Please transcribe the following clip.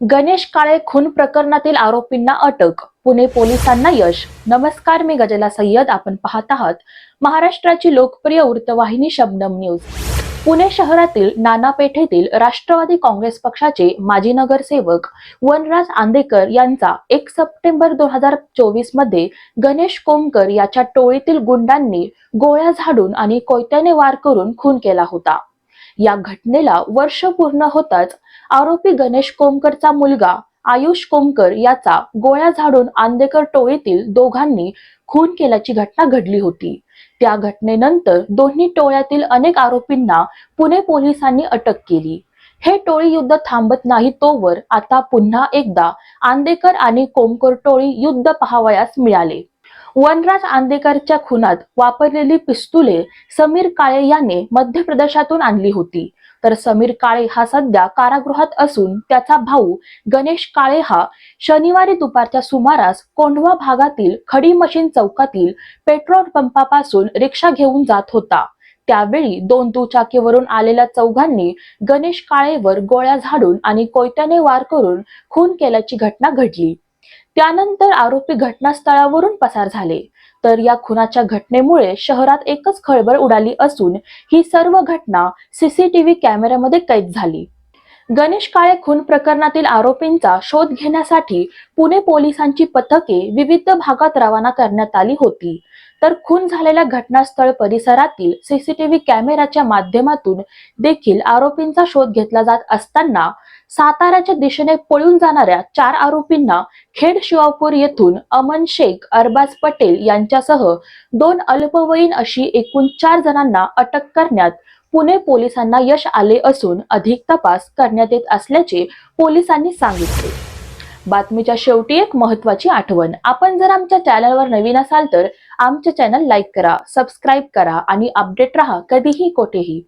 गणेश काळे खून प्रकरणातील आरोपींना अटक. पुणे पोलिसांना यश. नमस्कार मी गजला सय्यद. आपण पाहत आहात महाराष्ट्राची लोकप्रिय वृत्तवाहिनी शबनम न्यूज. पुणे शहरातील नाना पेठेतील राष्ट्रवादी काँग्रेस पक्षाचे माजी नगरसेवक वनराज आंदेकर यांचा एक सप्टेंबर दोन हजार चोवीसमध्ये गणेश कोमकर याच्या टोळीतील गुंडांनी गोळ्या झाडून आणि कोयत्याने वार करून खून केला होता. या घटनेला वर्ष पूर्ण होताच आरोपी गणेश कोमकरचा मुलगा आयुष कोमकर याचा गोळ्या झाडून आंदेकर टोळीतील दोघांनी खून केल्याची घटना घडली होती. त्या घटनेनंतर दोन्ही टोळ्यातील अनेक आरोपींना पुणे पोलिसांनी अटक केली. हे टोळी युद्ध थांबत नाही तोवर आता पुन्हा एकदा आंदेकर आणि कोमकर टोळी युद्ध पाहावयास मिळाले. वनराज आंदेकरच्या खुनात वापरलेली पिस्तुले समीर काळे याने मध्य प्रदेशातून आणली होती. तर समीर काळे हा सध्या कारागृहात असून त्याचा भाऊ गणेश काळे हा शनिवारी दुपारच्या सुमारास कोंढवा भागातील खडी मशीन चौकातील पेट्रोल पंपापासून रिक्षा घेऊन जात होता. त्यावेळी दोन दुचाकीवरून आलेल्या चौघांनी गणेश काळेवर गोळ्या झाडून आणि कोयत्याने वार करून खून केल्याची घटना घडली. त्यानंतर आरोपी घटनास्थळावरून पसार झाले. तर या खुनाच्या घटनेमुळे शहरात एकच खळबळ उडाली असून ही सर्व घटना सीसीटीव्ही कॅमेऱ्यामध्ये कैद झाली. गणेश काळे खून प्रकरणातील आरोपींचा शोध घेण्यासाठी पुणे पोलिसांची पथके विविध भागात रवाना करण्यात आली होती. तर खून झालेल्या घटनास्थळ परिसरातील सीसीटीव्ही कॅमेऱ्याच्या माध्यमातून देखील आरोपींचा शोध घेतला जात असताना साताऱ्याच्या दिशेने पळून जाणाऱ्या चार आरोपींना खेड शिवापूर येथून अमन शेख अरबाज पटेल यांच्यासह दोन अल्पवयीन अशी एकूण चार जणांना अटक करण्यात पुणे पोलिसांना यश आले असून अधिक तपास करण्यात येत असल्याचे पोलिसांनी सांगितले. बातमीच्या शेवटी एक महत्वाची आठवण. आपण जर आमच्या चॅनलवर नवीन असाल तर आमचे चॅनल लाईक करा सबस्क्राईब करा आणि अपडेट राहा. कधीही कोठेही.